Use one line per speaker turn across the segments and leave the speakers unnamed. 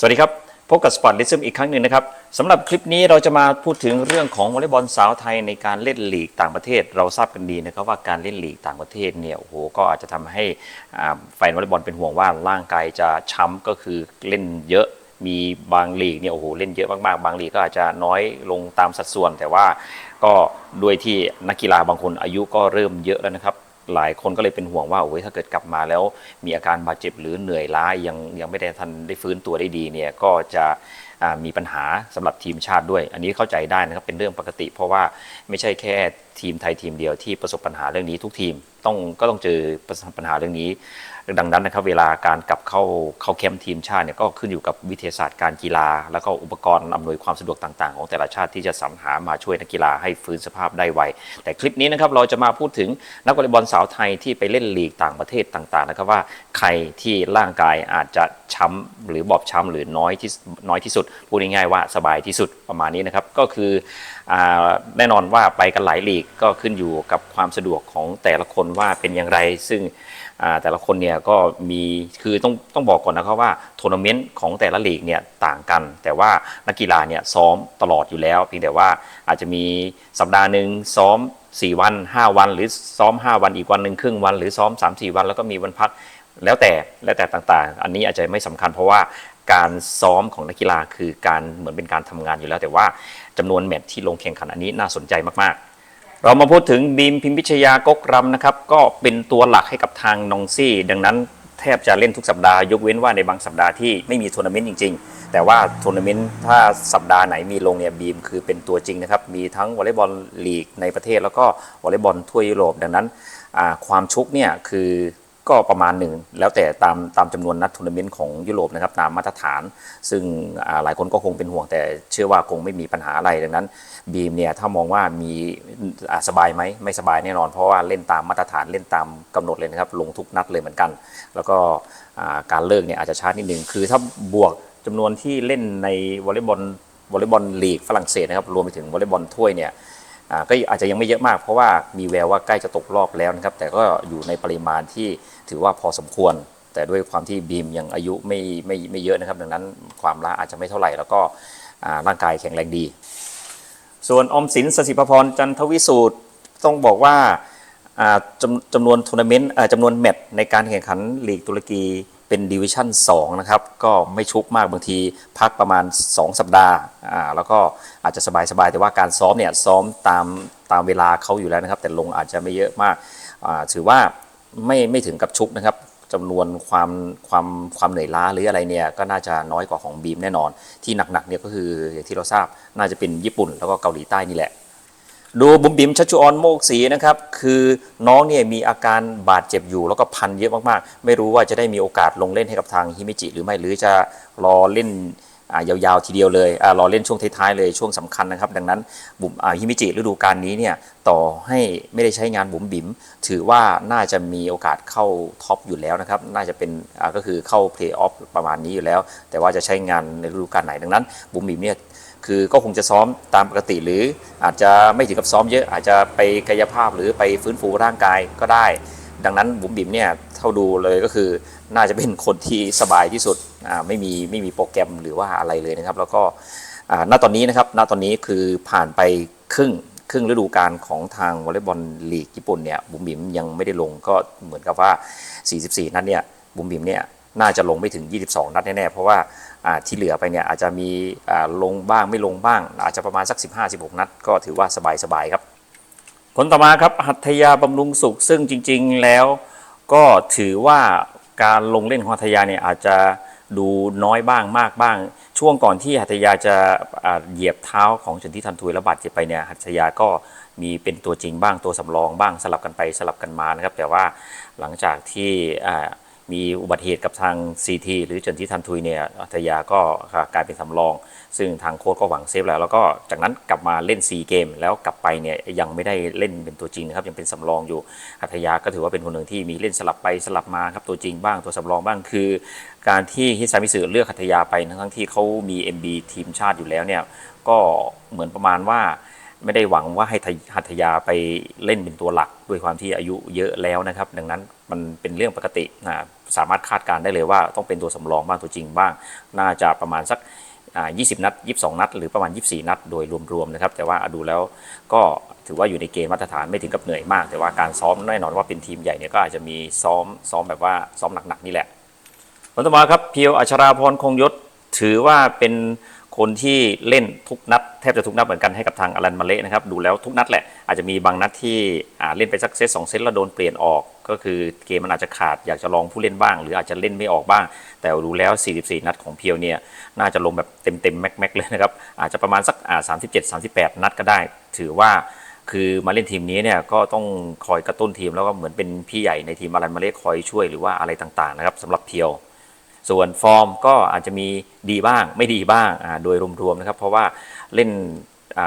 สวัสดีครับ พบกับสปอร์ตลิซึมอีกครั้งหนึ่งนะครับสำหรับคลิปนี้เราจะมาพูดถึงเรื่องของวอลเลย์บอลสาวไทยในการเล่นลีกต่างประเทศ เราทราบกันดีนะครับว่าการเล่นลีกต่างประเทศเนี่ยโอ้โหก็อาจจะทำให้แฟนวอลเลย์บอลเป็นห่วงว่าร่างกายจะช้ำก็คือเล่นเยอะมีบางลีกเนี่ยโอ้โหเล่นเยอะมากๆ บางลีกก็อาจจะน้อยลงตามสัดส่วน แต่ว่าก็ด้วยที่นักกีฬาบางคนอายุก็เริ่มเยอะแล้วนะครับ หลายคนก็เลยเป็นห่วงว่าโอ้ยถ้าเกิดกลับมาแล้วมีอาการบาดเจ็บหรือเหนื่อยล้ายังยังไม่ได้ทันได้ฟื้นตัวได้ดีเนี่ยก็จะมีปัญหาสำหรับทีมชาติด้วย อันนี้เข้าใจได้นะครับเป็นเรื่องปกติ เพราะว่าไม่ใช่แค่ทีมไทยทีมเดียวที่ประสบปัญหาเรื่องนี้ทุกทีมต้องก็ต้องเจอปัญหาเรื่องนี้ ดังนั้นนะครับเวลาการกลับเข้าเข้าแคมป์ทีมชาติเนี่ยก็ขึ้นอยู่กับวิทยาศาสตร์การกีฬา แล้วก็อุปกรณ์อำนวยความสะดวกต่าง ๆ ของแต่ละชาติที่จะสรรหามาช่วยนักกีฬาให้ฟื้นสภาพได้ไวแต่คลิปนี้นะครับเราจะมาพูดถึงนักวอลเลย์บอลสาวไทยที่ไปเล่นลีกต่างประเทศต่างๆนะครับว่าใครที่ร่างกายอาจจะช้ำหรือบอบช้ำหรือน้อยที่น้อยที่สุดพูดง่ายๆว่าสบายที่สุดประมาณนี้นะครับก็คืออแน่นอนว่าไปกันหลายลีกก็ขึ้นอยู่กับความสะดวกของแต่ละคนว่าเป็นอย่างไร ซึ่งแต่ละคนเนี่ยก็มีคือต้องต้องบอกก่อนนะครับว่าทัวร์นาเมนต์ของแต่ละลีกเนี่ยต่างกัน แต่ว่านักกีฬาเนี่ยซ้อมตลอดอยู่แล้วเพียงแต่ว่าอาจจะมีสัปดาห์หนึ่งซ้อม 4 วัน 5 วัน หรือซ้อม 5 วันอีกวันหนึ่งครึ่งวัน หรือซ้อม 3-4 วัน แล้วก็มีวันพักแล้วแต่แล้วแต่ต่างๆ อันนี้อาจจะไม่สำคัญเพราะว่าการซ้อมของนักกีฬาคือการเหมือนเป็นการทำงานอยู่แล้ว แต่ว่าจำนวนแมตช์ที่ลงแข่งขันอันนี้น่าสนใจมากๆ เรามาพูดถึงบีมพิมพิชยากกรำนะครับ ก็เป็นตัวหลักให้กับทางนองซี่ ดังนั้นแทบจะเล่นทุกสัปดาห์ยกเว้นว่าในบางสัปดาห์ที่ไม่มีทัวร์นาเมนต์จริง ๆ แต่ว่าทัวร์นาเมนต์ถ้าสัปดาห์ไหนมีลงเนี่ยบีมคือเป็นตัวจริงนะครับ มีทั้งวอลเลย์บอลลีกในประเทศ แล้วก็วอลเลย์บอลทั่วยุโรปดังนั้นความชุกเนี่ยคือ ก็ประมาณหนึ่ง แล้วแต่ตามตามจำนวนนัดทัวร์นาเมนต์ของยุโรปนะครับตามมาตรฐาน ซึ่งหลายคนก็คงเป็นห่วงแต่เชื่อว่าคงไม่มีปัญหาอะไรดังนั้นบีมเนี่ยถ้ามองว่ามีสบายไหมไม่สบายแน่นอน เพราะว่าเล่นตามมาตรฐานเล่นตามกำหนดเลยนะครับลงทุกนัดเลยเหมือนกัน แล้วก็การเลิกเนี่ยอาจจะช้านิดนึงคือถ้าบวกจำนวนที่เล่นในวอลเลย์บอลวอลเลย์บอลลีกฝรั่งเศสนะครับรวมไปถึงวอลเลย์บอลถ้วยเนี่ย ก็อาจจะยังไม่เยอะมาก เพราะว่ามีแววว่าใกล้จะตกรอบแล้วนะครับ แต่ก็อยู่ในปริมาณที่ถือว่าพอสมควร แต่ด้วยความที่บีมยังอายุไม่ไม่ไม่เยอะนะครับ ดังนั้นความล้าอาจจะไม่เท่าไหร่ แล้วก็ร่างกายแข็งแรงดี ส่วนอมสินสสิภพรจันทวิสูตรต้องบอกว่าจำจำนวนทัวร์นาเมนต์จำนวนแมตช์ในการแข่งขันลีกตุรกี เป็นดิวิชั่น2นะครับก็ไม่ชุกมากบางทีพักประมาณ 2 สัปดาห์อ่าแล้วก็อาจจะสบายๆ แต่ว่าการซ้อมเนี่ยซ้อมตามตามเวลาเขาอยู่แล้วนะครับ แต่ลงอาจจะไม่เยอะมากอ่าถือว่าไม่ไม่ถึงกับชุกนะครับจำนวนความความความเหนื่อยล้าหรืออะไรเนี่ยก็น่าจะน้อยกว่าของบีมแน่นอน ที่หนักๆเนี่ยก็คืออย่างที่เราทราบน่าจะเป็นญี่ปุ่นแล้วก็เกาหลีใต้นี่แหละ ดูบุ๋มบิ๋มชัชชุออนโมกศรีนะครับ คือน้องเนี่ยมีอาการบาดเจ็บอยู่ แล้วก็พันเยอะมากๆ ไม่รู้ว่าจะได้มีโอกาสลงเล่นให้กับทางฮิมิจิ หรือไม่หรือจะรอเล่นยาวๆทีเดียวเลยอรอเล่นช่วงท้ายๆเลยช่วงสำคัญนะครับ ดังนั้นบุ๋มฮิมิจิฤดูกาลนี้เนี่ยต่อให้ไม่ได้ใช้งานบุ๋มบิ๋มถือว่าน่าจะมีโอกาสเข้าท็อปอยู่แล้วนะครับ น่าจะเป็นก็คือเข้าเพลย์ออฟประมาณนี้อยู่แล้ว แต่ว่าจะใช้งานในฤดูกาลไหนดังนั้นบุ๋มบิ๋มเนี่ย คือก็คงจะซ้อมตามปกติ หรืออาจจะไม่ถึงกับซ้อมเยอะอาจจะไปกายภาพหรือไปฟื้นฟูร่างกายก็ได้ ดังนั้นบุ๋มบิ๋มเนี่ยเท่าดูเลยก็คือน่าจะเป็นคนที่สบายที่สุดไม่มีไม่มีโปรแกรมหรือว่าอะไรเลยนะครับ แล้วก็อ่าณตอนนี้นะครับณตอนนี้คือผ่านไปครึ่งครึ่งฤดูกาลของทางวอลเลย์บอลลีกญี่ปุ่นเนี่ยบุ๋มบิ๋มยังไม่ได้ลงก็เหมือนกับว่า 44 นัดเนี่ยบุ๋มบิ๋มเนี่ย น่าจะลงไม่ถึง 22 นัดแน่ๆ เพราะว่าที่เหลือไปเนี่ยอาจจะมีลงบ้างไม่ลงบ้าง อาจจะประมาณสัก 15-16 นัด ก็ถือว่าสบายๆครับคนต่อมาครับหัตถยาบำรุงสุขซึ่งจริงๆแล้วก็ถือว่าการลงเล่นของหัตถยาเนี่ยอาจจะดูน้อยบ้างมากบ้าง ช่วงก่อนที่หัตถยาจะเหยียบเท้าของชนที่ทันทุยและบาดเจ็บไปเนี่ยหัตถยาก็มีเป็นตัวจริงบ้างตัวสำรองบ้างสลับกันไปสลับกันมานะครับ แต่ว่าหลังจากที่ มีอุบัติเหตุกับทาง CT หรือเจนที่ทันทุยเนี่ยอัธยาก็กลายเป็นสำรอง ซึ่งทางโค้ชก็หวังเซฟแล้ว แล้วก็จากนั้นกลับมาเล่น 4 เกม แล้วกลับไปเนี่ยยังไม่ได้เล่นเป็นตัวจริงนะครับยังเป็นสำรองอยู่อัธยาก็ถือว่าเป็นคนหนึ่งที่มีเล่นสลับไปสลับมาครับตัวจริงบ้างตัวสำรองบ้างคือ การที่ฮิซามิสึเลือกหัตยาไปทั้งที่เขามี MB ทีมชาติอยู่แล้วเนี่ยก็เหมือนประมาณว่าไม่ได้หวังว่าให้หัตยาไปเล่นเป็นตัวหลักด้วยความที่อายุเยอะแล้วนะครับ ดังนั้น มันเป็นเรื่องปกตินะสามารถคาดการได้เลยว่าต้องเป็นตัวสำรองบ้างตัวจริงบ้าง น่าจะประมาณสักอ่า20 นัด 22 นัด หรือประมาณ 24 นัด โดยรวมๆนะครับ แต่ว่าดูแล้วก็ถือว่าอยู่ในเกณฑ์มาตรฐานไม่ถึงกับเหนื่อยมาก แต่ว่าการซ้อมแน่นอนว่าเป็นทีมใหญ่เนี่ยก็อาจจะมีซ้อมซ้อมแบบว่าซ้อมหนักๆนี่แหละคนต่อมาครับเพียวอัชราพรคงยศถือว่าเป็นคนที่เล่นทุกนัดแทบจะทุกนัดเหมือนกันให้กับทางอลันมาเละนะครับดูแล้วทุกนัดแหละอาจจะมีบางนัดที่เล่นไปสักเซตสองเซตแล้วโดนเปลี่ยนออก ก็คือเกมมันอาจจะขาดอยากจะลองผู้เล่นบ้าง หรืออาจจะเล่นไม่ออกบ้าง แต่ดูแล้ว 44 นัดของเพียวเนี่ยน่าจะลงแบบเต็มเต็มๆแม็กแม็กๆเลยนะครับอาจจะประมาณสักอ่า37 38นัดก็ได้ ถือว่าคือมาเล่นทีมนี้เนี่ยก็ต้องคอยกระตุ้นทีมแล้วก็เหมือนเป็นพี่ใหญ่ในทีมอลันมาเละคอยช่วยหรือว่าอะไรต่างๆนะครับสำหรับเพียว ส่วนฟอร์มก็อาจจะมีดีบ้างไม่ดีบ้างโดยรวมๆนะครับ เพราะว่าเล่น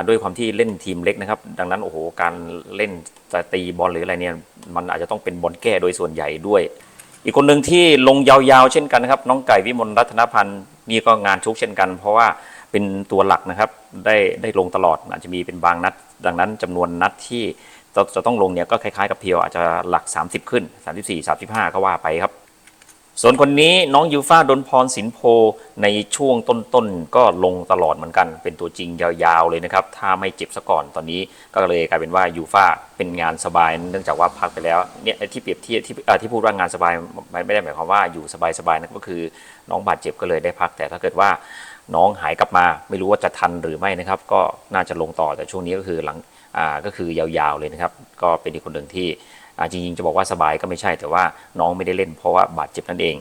ด้วยความที่เล่นทีมเล็กนะครับ ดังนั้นโอ้โหการเล่นจะตีบอลหรืออะไรเนี่ยมันอาจจะต้องเป็นบอลแก้โดยส่วนใหญ่ด้วย อีกคนหนึ่งที่ลงยาวๆ เช่นกันนะครับ น้องไก่วิมลรัตนพันธ์นี่ก็งานชุกเช่นกัน เพราะว่าเป็นตัวหลักนะครับได้ได้ลงตลอดอาจจะมีเป็นบางนัด ดังนั้นจำนวนนัดที่จะจะต้องลงเนี่ยก็คล้ายๆ กับเพียวอาจจะหลัก 30 ขึ้น 34 35 ก็ว่าไปครับ ส่วนคนนี้น้องยูฟ่าดนพรสินโพในช่วงต้นๆ ก็ลงตลอดเหมือนกัน เป็นตัวจริงยาวๆเลยนะครับ ถ้าไม่เจ็บซะก่อนตอนนี้ก็เลยกลายเป็นว่ายูฟ่าเป็นงานสบาย เนื่องจากว่าพักไปแล้วเนี่ยที่เปรียบเทียบที่ที่พูดว่างานสบายไม่ได้หมายความว่าอยู่สบายๆนะก็คือน้องบาดเจ็บก็เลยได้พักแต่ถ้าเกิดว่าน้องหายกลับมาไม่รู้ว่าจะทันหรือไม่นะครับ ก็น่าจะลงต่อแต่ช่วงนี้ก็คือหลังอ่าก็คือยาวๆเลยนะครับ ก็เป็นอีกคนหนึ่งที่ จริงๆจะบอกว่าสบายก็ไม่ใช่แต่ว่าน้องไม่ได้เล่นเพราะว่าบาดเจ็บนั่นเอง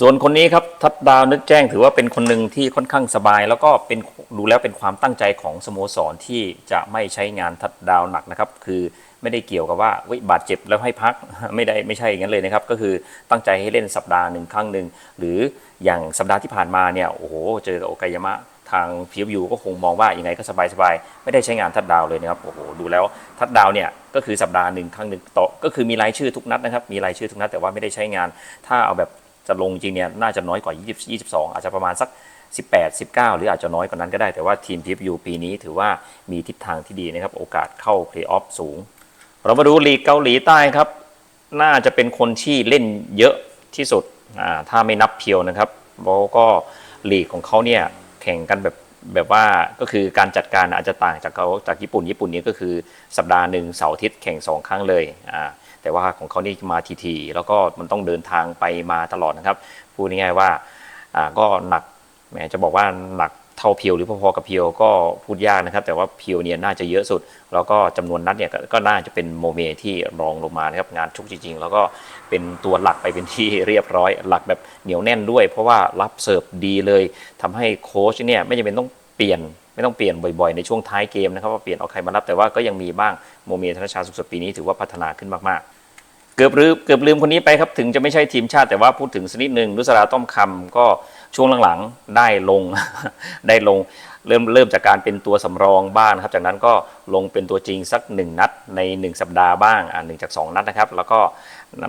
ส่วนคนนี้ครับทัดดาวนึกแจ้งถือว่าเป็นคนหนึ่งที่ค่อนข้างสบาย แล้วก็เป็นดูแล้วเป็นความตั้งใจของสโมสรที่จะไม่ใช้งานทัดดาวหนักนะครับ คือไม่ได้เกี่ยวกับว่าว้ยบาดเจ็บแล้วให้พักไม่ได้ไม่ใช่อย่างนั้นเลยนะครับ ก็คือตั้งใจให้เล่นสัปดาห์หนึ่งครั้งหนึ่งหรืออย่างสัปดาห์ที่ผ่านมาเนี่ยโอ้โหเจอกับโอกายามะทางพีเอยูก็คงมองว่ายังไงก็สบายสบายๆไม่ได้ใช้งานทัดดาวเลยนะครับโอ้โหดูแล้วทัดดาวเนี่ย ก็คือสัปดาห์หนึ่งครั้งหนึ่งต่อก็คือมีรายชื่อทุกนัดนะครับมีรายชื่อทุกนัดแต่ว่าไม่ได้ใช้งาน ถ้าเอาแบบจะลงจริงเนี่ยน่าจะน้อยกว่า 20 22 อาจจะประมาณสัก 18 19 หรืออาจจะน้อยกว่านั้นก็ได้แต่ว่าทีม PFU ปีนี้ถือว่ามีทิศทางที่ดีนะครับ โอกาสเข้าเพลย์ออฟสูง เรามาดูลีกเกาหลีใต้ครับ น่าจะเป็นคนที่เล่นเยอะที่สุดถ้าไม่นับเพียวนะครับแล้วก็ลีกของเขาเนี่ยแข่งกันแบบ แบบว่าก็คือการจัดการอาจจะต่างจากเขาจากญี่ปุ่นญี่ปุ่นนี้ก็คือสัปดาห์หนึ่งเสาร์อาทิตย์แข่งสองครั้งเลยอ่าแต่ว่าของเขานี่มาทีทีแล้วก็มันต้องเดินทางไปมาตลอดนะครับพูดง่ายๆว่าอ่าก็หนักแหมจะบอกว่าหนัก เท่าเพียวหรือพอๆกับเพียวก็พูดยากนะครับ แต่ว่าเพียวเนี่ยน่าจะเยอะสุด แล้วก็จำนวนนัดเนี่ยก็น่าจะเป็นโมเมที่รองลงมานะครับงานชุกจริง ๆ แล้วก็เป็นตัวหลักไปเป็นที่เรียบร้อยหลักแบบเหนียวแน่นด้วย เพราะว่ารับเสิร์ฟดีเลยทำให้โค้ชเนี่ยไม่จำเป็นต้องเปลี่ยนไม่ต้องเปลี่ยนบ่อยๆ ในช่วงท้ายเกมนะครับว่าเปลี่ยนเอาใครมารับแต่ว่าก็ยังมีบ้างโมเมธนชาสุขสปีนี้ถือว่าพัฒนาขึ้นมากๆเกือบลืมเกือบลืมคนนี้ไปครับ ถึงจะไม่ใช่ทีมชาติแต่ว่าพูดถึงสักนิดหนึ่งนุสราต้อมคำก็ ช่วงหลังๆได้ลง ได้ลงเริ่มเริ่มจากการเป็นตัวสำรองบ้างนะครับจากนั้นก็ลงเป็นตัวจริงสัก 1 นัดใน 1 สัปดาห์บ้างอ่าหนึ่งจาก 2 นัดนะครับ แล้วก็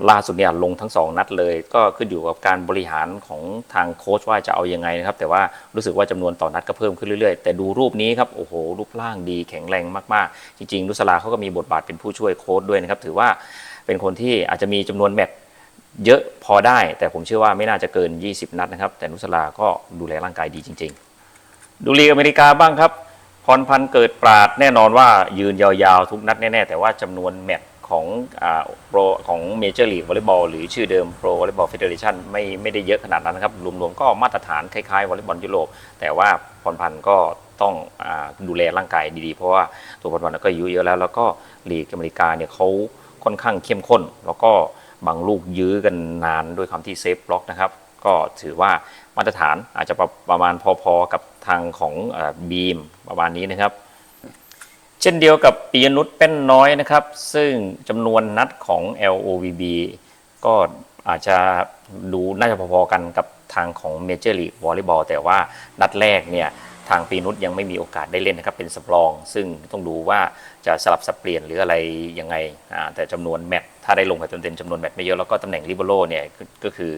ล่าสุดเนี่ยลงทั้ง 2 นัดเลย ก็ขึ้นอยู่กับการบริหารของทางโค้ชว่าจะเอายังไงนะครับ แต่ว่ารู้สึกว่าจำนวนต่อนัดก็เพิ่มขึ้นเรื่อยๆ แต่ดูรูปนี้ครับโอ้โหรูปร่างดีแข็งแรงมากๆ จริงๆ นุสราเขาก็มีบทบาทเป็นผู้ช่วยโค้ชด้วยนะครับถือว่าเป็นคนที่อาจจะมีจำนวนแมตช์ เยอะพอได้ แต่ผมเชื่อว่าไม่น่าจะเกิน 20 นัดนะครับ แต่นุสลาก็ดูแลร่างกายดีจริง ๆ ดูลีกอเมริกาบ้างครับ พรพันธ์เกิดปราดแน่นอนว่ายืนยาวๆ ทุกนัดแน่ ๆ แต่ว่าจำนวนแมตช์ของอ่าโปรของเมเจอร์ลีกวอลเลย์บอลหรือชื่อเดิม Pro Volleyball Federation ไม่ไม่ได้เยอะขนาดนั้นนะครับรวมๆก็มาตรฐานคล้ายๆวอลเลย์บอลยุโรปแต่ว่าพรพันธ์ก็ต้องอาดูแลร่างกายดีๆ เพราะว่าตัวพรพันธ์ก็อายุเยอะแล้ว แล้วก็ลีกอเมริกาเนี่ยเขาค่อนข้างเข้มข้น แล้วก็ บางลูกยื้อกันนานด้วยความที่เซฟบล็อกนะครับ ก็ถือว่ามาตรฐานอาจจะประมาณพอๆกับทางของบีมประมาณนี้นะครับ เช่นเดียวกับปียนุชเป็นน้อยนะครับ ซึ่งจำนวนนัดของ LOVB ก็อาจจะดูน่าจะพอๆกันกับทางของเมเจอร์ลีกวอลเลย์บอลแต่ว่านัดแรกเนี่ยทางปีนุชยังไม่มีโอกาสได้เล่นนะครับเป็นสำรอง ซึ่งต้องดูว่าจะสลับสับเปลี่ยนหรืออะไรยังไงแต่จำนวนแมตช์ ถ้าได้ลงไปเต็มๆจำนวนแมตช์ไม่เยอะแล้วก็ตำแหน่งลิเบโรเนี่ยก็คือ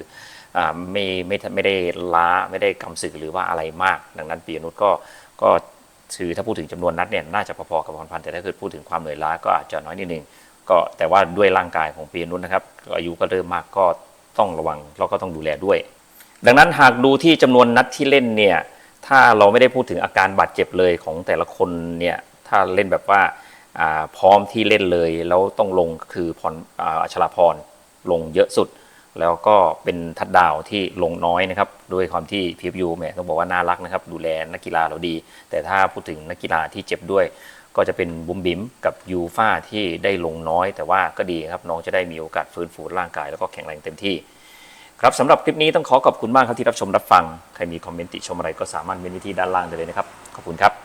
ไม่ไม่ไม่ได้ล้าไม่ได้กำสึกหรือว่าอะไรมาก ดังนั้นปีนุชก็ก็ถือถ้าพูดถึงจำนวนนัดเนี่ยน่าจะพอๆกับพรพันธ์แต่ถ้าเกิดพูดถึงความเหนื่อยล้าก็อาจจะน้อยนิดนึงก็แต่ว่าด้วยร่างกายของปียนุชนะครับก็อายุก็เริ่มมากก็ต้องระวังแล้วก็ต้องดูแลด้วย ดังนั้นหากดูที่จำนวนนัดที่เล่นเนี่ยถ้าเราไม่ได้พูดถึงอาการบาดเจ็บเลยของแต่ละคนเนี่ยถ้าเล่นแบบว่า พร้อมที่เล่นเลยแล้วต้องลงคือพรอัชราพรลงเยอะสุด แล้วก็เป็นทัดดาวที่ลงน้อยนะครับ ด้วยความที่พีฟยูแหมต้องบอกว่าน่ารักนะครับ ดูแลนักกีฬาเราดี แต่ถ้าพูดถึงนักกีฬาที่เจ็บด้วย ก็จะเป็นบุมบิมกับยูฟ่าที่ได้ลงน้อย แต่ว่าก็ดีครับน้องจะได้มีโอกาสฟื้นฟูร่างกายแล้วก็แข็งแรงเต็มที่ครับสำหรับคลิปนี้ต้องขอขอบคุณมากครับที่รับชมรับฟัง ใครมีคอมเมนต์ติชมอะไรก็สามารถเมนไว้ที่ด้านล่างได้เลยนะครับ ขอบคุณครับ